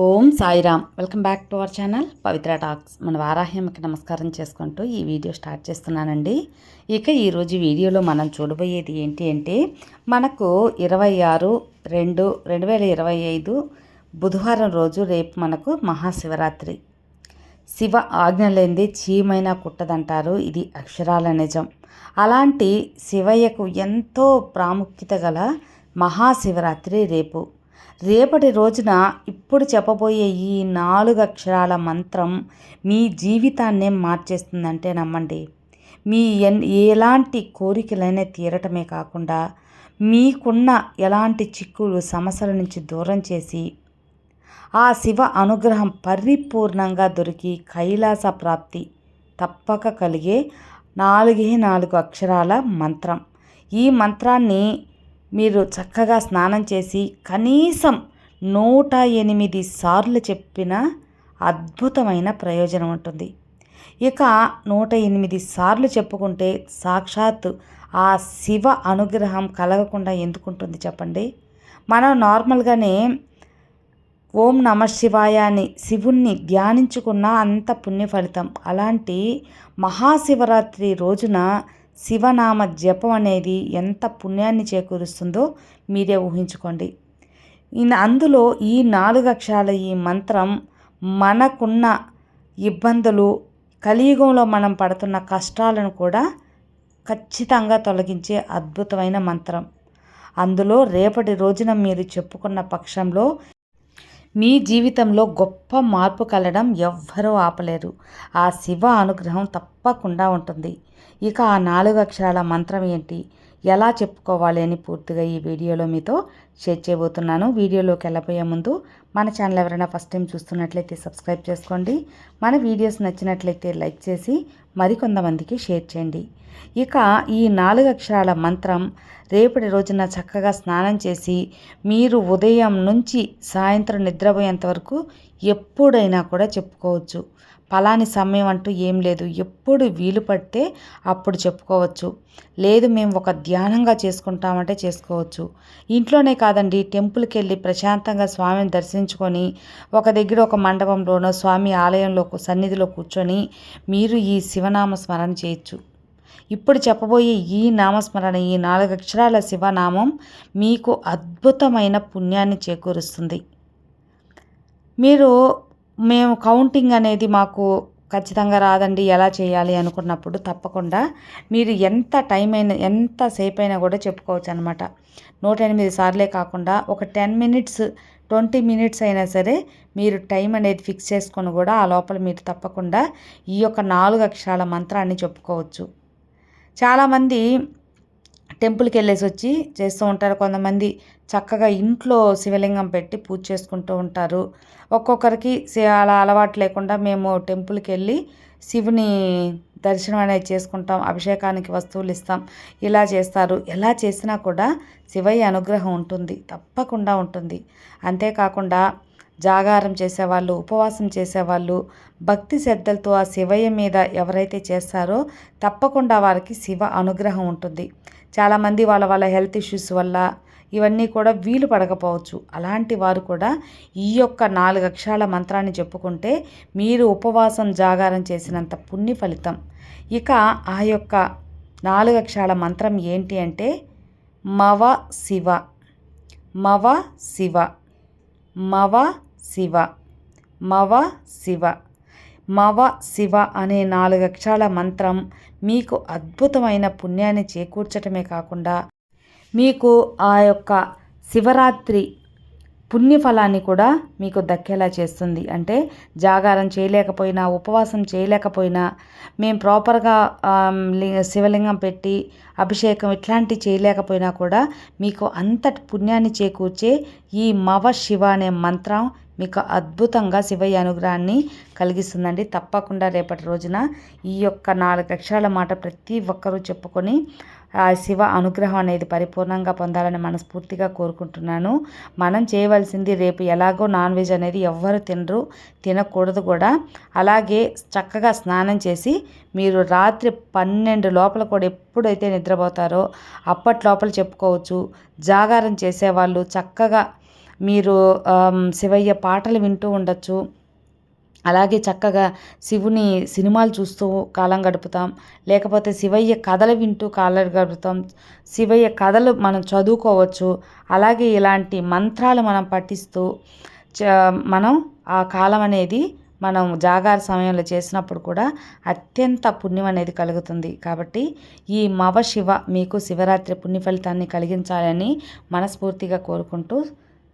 Om Sairam. Welcome back to our channel Pavitra talks. మన వారాహ్యమకి నమస్కారం చేసుకుంటూ ఈ వీడియో స్టార్ట్ చేస్తున్నానండి. ఇక ఈరోజు వీడియోలో మనం చూడబోయేది ఏంటి అంటే మనకు ఇరవై ఆరు రెండు రెండు వేల ఇరవై ఐదు బుధవారం రోజు రేపు మనకు మహాశివరాత్రి. శివ ఆజ్ఞ లేనిది చీమైనా కుట్టదంటారు. ఇది అక్షరాల నిజం. అలాంటి శివయ్యకు ఎంతో ప్రాముఖ్యత గల మహాశివరాత్రి రేపు. రేపటి రోజున ఇప్పుడు చెప్పబోయే ఈ నాలుగు అక్షరాల మంత్రం మీ జీవితాన్నే మార్చేస్తుందంటే నమ్మండి. మీ ఎన్ ఎలాంటి కోరికలైనా తీరటమే కాకుండా మీకున్న ఎలాంటి చిక్కులు సమస్యల నుంచి దూరం చేసి ఆ శివ అనుగ్రహం పరిపూర్ణంగా దొరికి కైలాస ప్రాప్తి తప్పక కలిగే నాలుగే నాలుగు అక్షరాల మంత్రం. ఈ మంత్రాన్ని మీరు చక్కగా స్నానం చేసి కనీసం నూట ఎనిమిది సార్లు చెప్పిన అద్భుతమైన ప్రయోజనం ఉంటుంది. ఇక నూట ఎనిమిది సార్లు చెప్పుకుంటే సాక్షాత్ ఆ శివ అనుగ్రహం కలగకుండా ఎందుకుంటుంది చెప్పండి? మనం నార్మల్గానే ఓం నమ శివాయ అని శివుణ్ణి ధ్యానించుకున్న అంత పుణ్య ఫలితం అలాంటి మహాశివరాత్రి రోజున శివనామ జపం అనేది ఎంత పుణ్యాన్ని చేకూరుస్తుందో మీరే ఊహించుకోండి. అందులో ఈ నాలుగు అక్షరాల ఈ మంత్రం మనకున్న ఇబ్బందులు కలియుగంలో మనం పడుతున్న కష్టాలను కూడా ఖచ్చితంగా తొలగించే అద్భుతమైన మంత్రం. అందులో రేపటి రోజున మీరు చెప్పుకున్న పక్షంలో మీ జీవితంలో గొప్ప మార్పు కలడం ఎవ్వరూ ఆపలేరు. ఆ శివ అనుగ్రహం తప్పకుండా ఉంటుంది. ఇక ఆ నాలుగు అక్షరాల మంత్రం ఏంటి? ఎలా చెప్పుకోవాలి అని పూర్తిగా ఈ వీడియోలో మీతో షేర్ చేయబోతున్నాను. వీడియోలోకి వెళ్ళబోయే ముందు మన ఛానల్ ఎవరైనా ఫస్ట్ టైం చూస్తున్నట్లయితే సబ్స్క్రైబ్ చేసుకోండి. మన వీడియోస్ నచ్చినట్లయితే లైక్ చేసి మరికొంతమందికి షేర్ చేయండి. ఇక ఈ నాలుగు అక్షరాల మంత్రం రేపటి రోజున చక్కగా స్నానం చేసి మీరు ఉదయం నుంచి సాయంత్రం నిద్రపోయేంత వరకు ఎప్పుడైనా కూడా చెప్పుకోవచ్చు. ఫలాని సమయం అంటూ ఏం లేదు. ఎప్పుడు వీలు పడితే అప్పుడు చెప్పుకోవచ్చు. లేదు మేము ఒక ధ్యానంగా చేసుకుంటామంటే చేసుకోవచ్చు. ఇంట్లోనే కాదండి టెంపుల్కి వెళ్ళి ప్రశాంతంగా స్వామిని దర్శించుకొని ఒక దగ్గర ఒక మండపంలోనో స్వామి ఆలయంలో సన్నిధిలో కూర్చొని మీరు ఈ శివనామ స్మరణ చేయొచ్చు. ఇప్పుడు చెప్పబోయే ఈ నామస్మరణ ఈ నాలుగు అక్షరాల శివనామం మీకు అద్భుతమైన పుణ్యాన్ని చేకూరుస్తుంది. మీరు మేము కౌంటింగ్ అనేది మాకు ఖచ్చితంగా రాదండి ఎలా చేయాలి అనుకున్నప్పుడు తప్పకుండా మీరు ఎంత టైం అయినా ఎంతసేపు అయినా కూడా చెప్పుకోవచ్చు అనమాట నూట ఎనిమిది సార్లే కాకుండా ఒక టెన్ మినిట్స్ ట్వంటీ మినిట్స్ అయినా సరే మీరు టైం అనేది ఫిక్స్ చేసుకొని కూడా ఆ లోపల మీరు తప్పకుండా ఈ యొక్క నాలుగు అక్షరాల మంత్రాన్ని చెప్పుకోవచ్చు. చాలామంది టెంపుల్కి వెళ్ళేసి వచ్చి చేస్తూ ఉంటారు. కొంతమంది చక్కగా ఇంట్లో శివలింగం పెట్టి పూజ చేసుకుంటూ ఉంటారు. ఒక్కొక్కరికి అలా అలవాటు లేకుండా మేము టెంపుల్కి వెళ్ళి శివుని దర్శనం అనేది చేసుకుంటాం. అభిషేకానికి వస్తువులు ఇస్తాం. ఇలా చేస్తారు. ఎలా చేసినా కూడా శివయ్య అనుగ్రహం ఉంటుంది. తప్పకుండా ఉంటుంది. అంతేకాకుండా జాగారం చేసేవాళ్ళు ఉపవాసం చేసేవాళ్ళు భక్తి శ్రద్ధలతో ఆ శివయ్య మీద ఎవరైతే చేస్తారో తప్పకుండా వారికి శివ అనుగ్రహం ఉంటుంది. చాలామంది వాళ్ళ వాళ్ళ హెల్త్ ఇష్యూస్ వల్ల ఇవన్నీ కూడా వీలు పడకపోవచ్చు. అలాంటి వారు కూడా ఈ యొక్క నాలుగు అక్షరాల మంత్రాన్ని చెప్పుకుంటే మీరు ఉపవాసం జాగారం చేసినంత పుణ్య ఫలితం. ఇక ఆ యొక్క నాలుగు అక్షరాల మంత్రం ఏంటి అంటే మవ శివ మవ శివ మవ శివ మవ శివ. మవ శివ అనే నాలుగు అక్షరాల మంత్రం మీకు అద్భుతమైన పుణ్యాన్ని చేకూర్చటమే కాకుండా మీకు ఆ యొక్క శివరాత్రి పుణ్యఫలాన్ని కూడా మీకు దక్కేలా చేస్తుంది. అంటే జాగారం చేయలేకపోయినా ఉపవాసం చేయలేకపోయినా మేము ప్రాపర్గా శివలింగం పెట్టి అభిషేకం ఇట్లాంటివి చేయలేకపోయినా కూడా మీకు అంతటి పుణ్యాన్ని చేకూర్చే ఈ మవ శివ అనే మంత్రం మీకు అద్భుతంగా శివయ్య అనుగ్రహాన్ని కలిగిస్తుందండి. తప్పకుండా రేపటి రోజున ఈ యొక్క నాలుగు అక్షరాల మాట ప్రతి ఒక్కరూ చెప్పుకొని ఆ శివ అనుగ్రహం అనేది పరిపూర్ణంగా పొందాలని మనస్ఫూర్తిగా కోరుకుంటున్నాను. మనం చేయవలసింది రేపు ఎలాగో నాన్ వెజ్ అనేది ఎవ్వరు తినరు తినకూడదు కూడా. అలాగే చక్కగా స్నానం చేసి మీరు రాత్రి పన్నెండు లోపల కూడా ఎప్పుడైతే నిద్రపోతారో అప్పటి లోపల చెప్పుకోవచ్చు. జాగారం చేసేవాళ్ళు చక్కగా మీరు శివయ్య పాటలు వింటూ ఉండొచ్చు. అలాగే చక్కగా శివుని సినిమాలు చూస్తూ కాలం గడుపుతాం. లేకపోతే శివయ్య కథలు వింటూ కాలం గడుపుతాం. శివయ్య కథలు మనం చదువుకోవచ్చు. అలాగే ఇలాంటి మంత్రాలు మనం పఠిస్తూ చ మనం ఆ కాలం అనేది మనం జాగార సమయంలో చేసినప్పుడు కూడా అత్యంత పుణ్యం అనేది కలుగుతుంది. కాబట్టి ఈ మవ శివ మీకు శివరాత్రి పుణ్య ఫలితాన్ని కలిగించాలని మనస్ఫూర్తిగా కోరుకుంటూ